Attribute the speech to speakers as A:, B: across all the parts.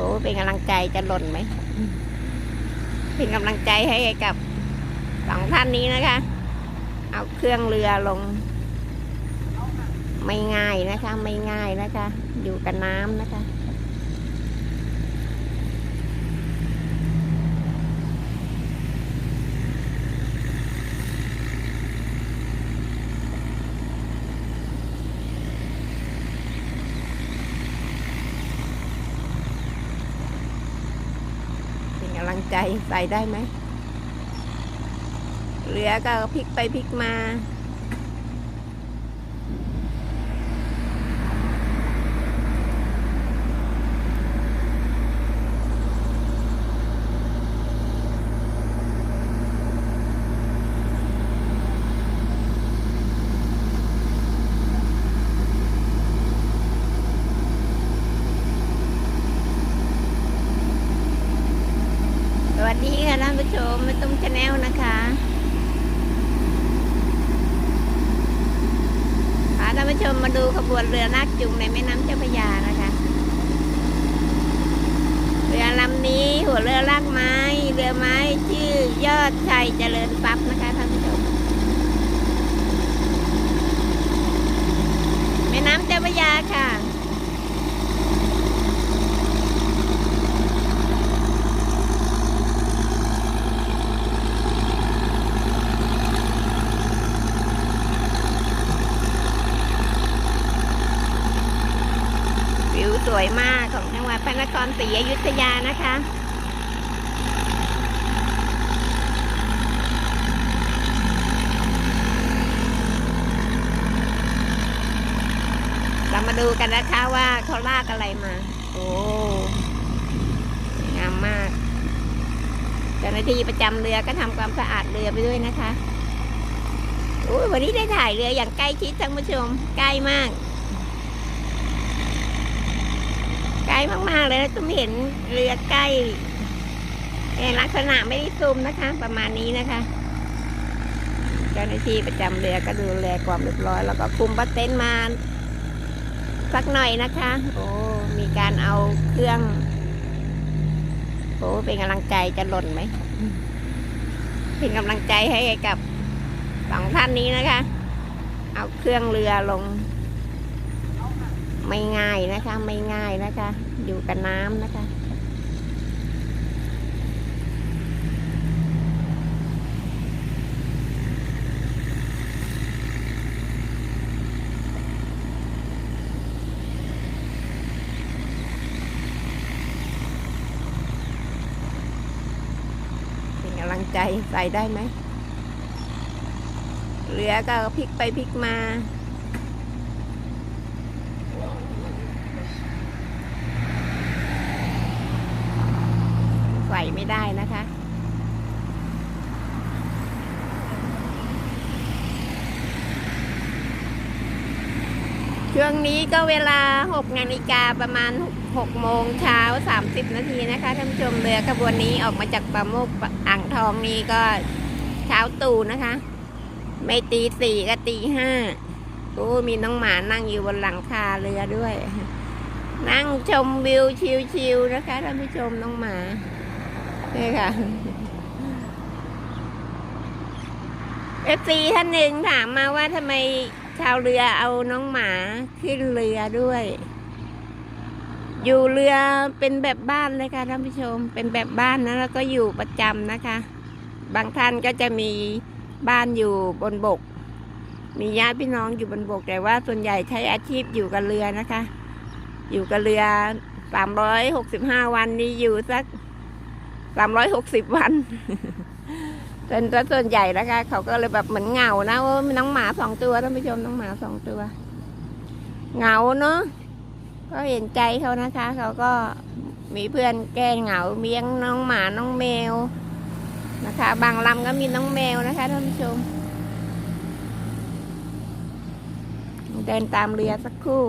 A: อ้เป็นกำลังใจจะหล่นไหม เป็นกำลังใจให้กับสองท่านนี้นะคะ เอาเครื่องเรือลง ไม่ง่ายนะคะ ไม่ง่ายนะคะ อยู่กับน้ำนะคะ เป็นกำลั งใจใส่ได้ไหมเหลือก็พลิกไปพลิกมา ดีค่ะท่านผู้ชมไม่ตุ้มชาแนลนะคะพาท่านผู้ชมมาดูขบวนเรือนาคจุงในแม่น้ำเจ้าพระยานะคะ เรือลำนี้หัวเรือลากไม้ เรือไม้ชื่อยอดชัยเจริญทรัพย์นะคะท่านผู้ชม แม่น้ำเจ้าพระยาค่ะ วิวสวยมากของจังหวัดพระนครศรีอยุธยานะคะเรามาดูกันนะคะว่าเขาลากอะไรมา โอ้งามมากเจ้าหน้าที่ประจำเรือก็ทำความสะอาดเรือไปด้วยนะคะอุ้ยวันนี้ได้ถ่ายเรืออย่างใกล้ชิดท่านผู้ชมใกล้มาก ใกล้มากๆเลยตุ้มเห็นเรือใกล้เอ่ลักษณะไม่ได้ซูมนะคะ ประมาณนี้นะคะเจ้าหน้าที่ประจำเรือก็ดูแลความเรียบร้อย แล้วก็คุมบัตเต็นมาสักหน่อยนะคะ โอ้มีการเอาเครื่อง โอ้เป็นกำลังใจจะหล่นไหมเป็นกำลังใจให้กับสองท่านนี้นะคะ เอาเครื่องเรือลง ไม่ง่ายนะคะ ไม่ง่ายนะคะ อยู่กับน้ำนะคะลังใจใส่ได้ไหมเรือก็พลิกไปพลิกมา ใส่ไม่ได้นะคะ ช่วงนี้ก็เวลา 6 นาฬิกาประมาณ 6 โมงเช้า 30 นาทีนะคะท่านผู้ชมเรือขบวนนี้ออกมาจากประโมกอ่างทองนี้ก็เช้าตู่นะคะ ไม่ตีสี่ก็ตีห้าโอ้มีน้องหมานั่งอยู่บนหลังคาเรือด้วยนั่งชมวิวชิวๆนะคะท่านผู้ชมน้องหมา นี่ค่ะเอฟซีท่านหนึ่งถามมาว่าทำไมชาวเรือเอาน้องหมาขึ้นเรือด้วย อยู่เรือเป็นแบบบ้านเลยค่ะท่านผู้ชม เป็นแบบบ้านนะแล้วก็อยู่ประจำนะคะ บางท่านก็จะมีบ้านอยู่บนบก มีญาติพี่น้องอยู่บนบกแต่ว่าส่วนใหญ่ใช้อาชีพอยู่กับเรือนะคะ อยู่กับเรือสามร้อยหกสิบห้าวันนี้อยู่สัก สามร้อยหกสิบวันเป็นซะส่วนใหญ่นะคะ เขาก็เลยแบบเหมือนเหงานะว่ามีน้องหมาสองตัวท่านผู้ชมน้องหมาสองตัวเหงาเนาะก็เห็นใจเขานะคะ เขาก็มีเพื่อนแก้เหงาเมียงน้องหมาน้องแมวนะคะ บางลำก็มีน้องแมวนะคะท่านผู้ชม เดินตามเรือสักครู่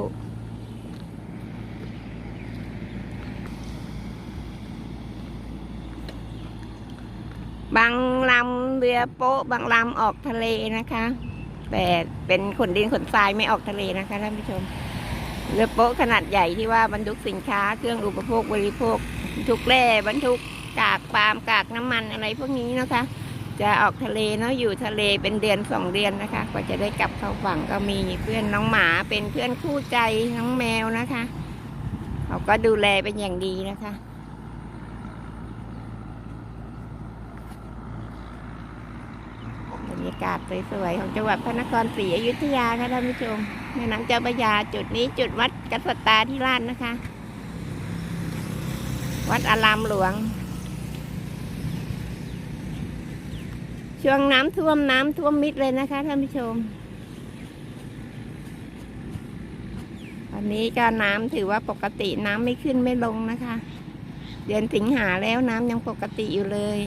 A: บางลำเรือโป๊ะบางลำออกทะเลนะคะ แต่เป็นขนดินขนทรายไม่ออกทะเลนะคะท่านผู้ชม เรือโป๊ะขนาดใหญ่ที่ว่าบรรทุกสินค้าเครื่องอุปโภคบริโภคทุกแร่บรรทุกกากปาล์มกากน้ำมันอะไรพวกนี้นะคะ จะออกทะเลเนาะอยู่ทะเลเป็นเดือนสองเดือนนะคะกว่าจะได้กลับเข้าฝั่งก็มีเพื่อนน้องหมาเป็นเพื่อนคู่ใจน้องแมวนะคะ เขาก็ดูแลเป็นอย่างดีนะคะ รรยากาศสวยๆของจังหวัดพระนครศรีอยุธยาค่ะท่านผู้ชมแม่น้ำเจ้าพระยาจุดนี้จุดวัดกษัตริย์ที่ราชนะคะ วัดอารามหลวง ช่วงน้ำท่วมน้ำท่วมมิดเลยนะคะท่านผู้ชมวันนี้ก็น้ำถือว่าปกติน้ำไม่ขึ้นไม่ลงนะคะ เดือนสิงหาแล้วน้ำยังปกติอยู่เลย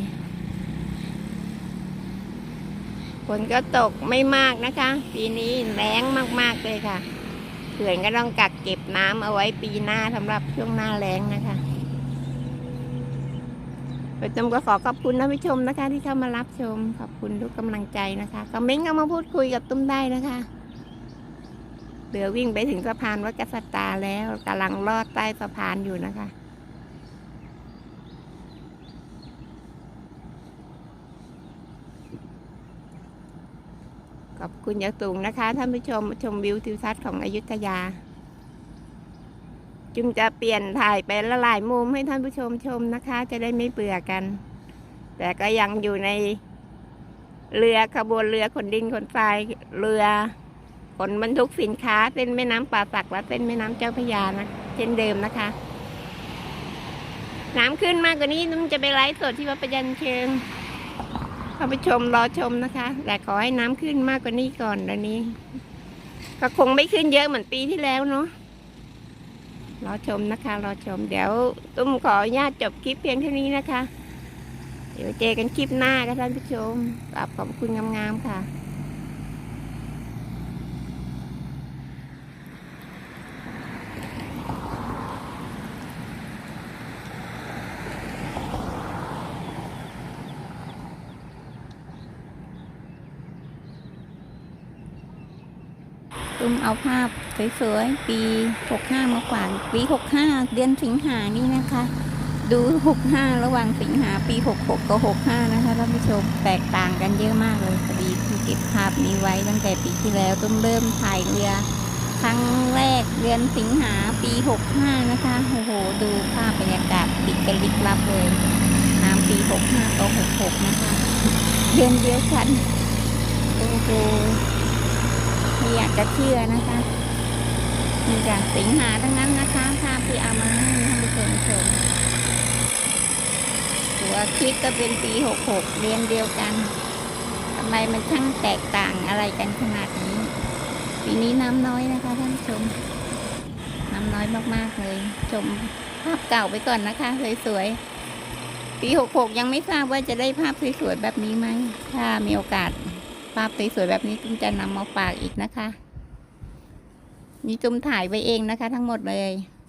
A: ฝนก็ตกไม่มากนะคะ ปีนี้แรงมากๆเลยค่ะเขื่อนก็ต้องกักเก็บน้ำเอาไว้ปีหน้าสำหรับช่วงหน้าแรงนะคะประจมก็ขอขอบคุณท่านผู้ชมนะคะ ที่เข้ามารับชม ขอบคุณทุกกำลังใจนะคะคอมเมนต์เข้ามาพูดคุยกับตุ้มได้นะคะเรือวิ่งไปถึงสะพานวัดกษัตริย์แล้วกำลังลอดใต้สะพานอยู่นะคะ ขอบคุณยางสูงนะคะท่านผู้ชมชมวิวทิวทัศน์ของอยุธยา จึงจะเปลี่ยนถ่ายไปละหลายมุมให้ท่านผู้ชมชมนะคะ จะได้ไม่เบื่อกัน แต่ก็ยังอยู่ในเรือขบวนเรือขนดินขนทรายเรือขนบรรทุกสินค้าเส้นแม่น้ำป่าสักและเส้นแม่น้ำเจ้าพระยานะเช่นเดิมนะคะ น้ำขึ้นมากกว่านี้นุ่มจะไปไลฟ์สดที่วัดประยันเชิงานผู้ชมรอชมนะคะ แต่ขอให้น้ำขึ้นมากกว่านี้ก่อนเดี๋ยวนี้ ก็คงไม่ขึ้นเยอะเหมือนปีที่แล้วเนาะรอชมนะคะ รอชม เดี๋ยวตุ้มขออนุญาตจบคลิปเพียงเท่านี้นะคะ เดี๋ยวเจอกันคลิปหน้าค่ะท่านผู้ชมขอบคุณงามๆค่ะ ตุ้มเอาภาพสวยๆ ปี 65 มาฝากปี 65 เดือนสิงหานี่นะคะ ดู 65 ระหว่างสิงหาปี 66 กับ 65 นะคะท่านผู้ชมแตกต่างกันเยอะมากเลยพอดีที่เก็บภาพนี้ไว้ตั้งแต่ปีที่แล้วตุ้มเริ่มถ่ายเรือครั้งแรกเดือนสิงหาปี 65 นะคะ โอ้โห ดูภาพบรรยากาศติดกันลิบลับเลยน้ำปี 65กับ66 นะคะ เดือนเดียวกัน โอ้โห ไม่อยากจะเชื่อนะคะนี่จากสิงหาทั้งนั้นนะคะภาพที่เอามาให้ท่านผู้ชมชมตัวคลิปก็เป็นปีหกหกเรียนเดียวกันทำไมมันช่างแตกต่างอะไรกันขนาดนี้ ปีนี้น้ำน้อยนะคะท่านผู้ชม น้ำน้อยมากๆเลย ชมภาพเก่าไปก่อนนะคะสวยๆปีหกหกยังไม่ทราบว่าจะได้ภาพสวยๆแบบนี้ไหมถ้ามีโอกาส ภาพสวยๆแบบนี้ตุ้มจะนำมาฝากอีกนะคะ นี่ตุ้มถ่ายไว้เองนะคะ ทั้งหมดเลย